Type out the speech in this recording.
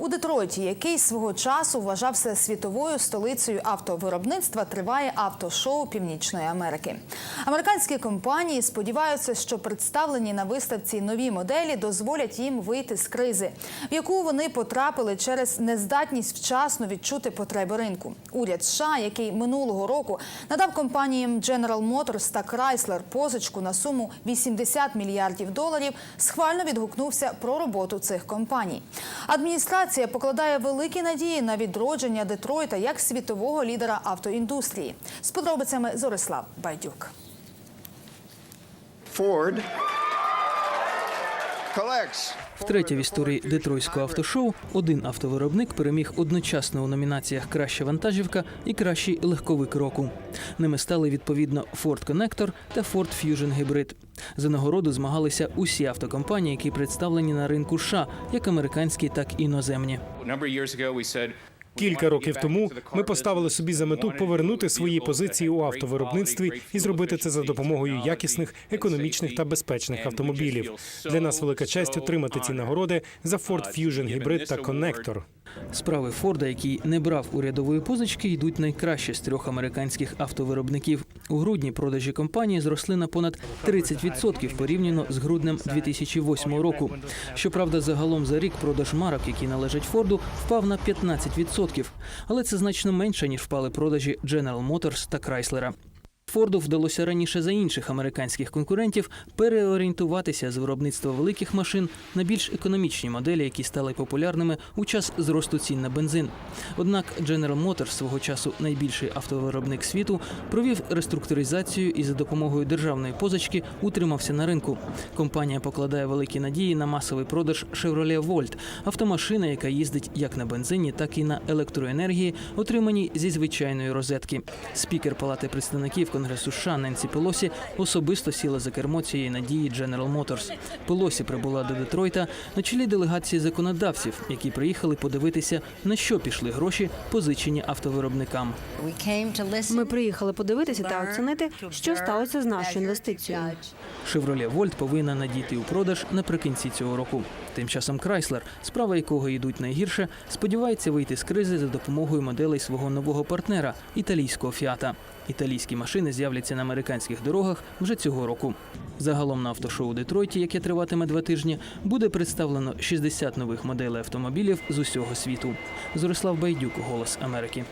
У Детройті, який свого часу вважався світовою столицею автовиробництва, триває автошоу Північної Америки. Американські компанії сподіваються, що представлені на виставці нові моделі дозволять їм вийти з кризи, в яку вони потрапили через нездатність вчасно відчути потреби ринку. Уряд США, який минулого року надав компаніям General Motors та Chrysler позичку на суму 80 мільярдів доларів, схвально відгукнувся про роботу цих компаній. Адміністрація покладає великі надії на відродження Детройта як світового лідера автоіндустрії. З подробицями Зорислав Байдюк. Ford Втретє в історії детройтського автошоу один автовиробник переміг одночасно у номінаціях Краща вантажівка і кращий легковик року. Ними стали відповідно Ford Connector та Ford Fusion Hybrid. За нагороду змагалися усі автокомпанії, які представлені на ринку США, як американські, так і іноземні. Кілька років тому ми поставили собі за мету повернути свої позиції у автовиробництві і зробити це за допомогою якісних, економічних та безпечних автомобілів. Для нас велика честь отримати ці нагороди за Ford Fusion Hybrid та Connector. Справи Форда, який не брав урядової позички, йдуть найкраще з трьох американських автовиробників. У грудні продажі компанії зросли на понад 30% порівняно з груднем 2008 року. Щоправда, загалом за рік продаж марок, які належать Форду, впав на 15%. Але це значно менше ніж впали продажі General Motors та Chrysler. Форду вдалося раніше за інших американських конкурентів переорієнтуватися з виробництва великих машин на більш економічні моделі, які стали популярними у час зросту цін на бензин. Однак General Motors, свого часу найбільший автовиробник світу, провів реструктуризацію і за допомогою державної позички утримався на ринку. Компанія покладає великі надії на масовий продаж Chevrolet Volt – автомашина, яка їздить як на бензині, так і на електроенергії, отриманій зі звичайної розетки. Спікер Палати представників Конгресу США Ненсі Пелосі особисто сіла за кермо цієї надії General Motors. Пелосі прибула до Детройта на чолі делегації законодавців, які приїхали подивитися, на що пішли гроші, позичені автовиробникам. Ми приїхали подивитися та оцінити, що сталося з нашою інвестицією. Chevrolet Volt повинна надійти у продаж наприкінці цього року. Тим часом Chrysler, справа якого йдуть найгірше, сподівається вийти з кризи за допомогою моделей свого нового партнера італійського фіата. Італійські машини з'являться на американських дорогах вже цього року. Загалом на автошоу Детройті, яке триватиме два тижні, буде представлено 60 нових моделей автомобілів з усього світу. Зорислав Байдюк, Голос Америки.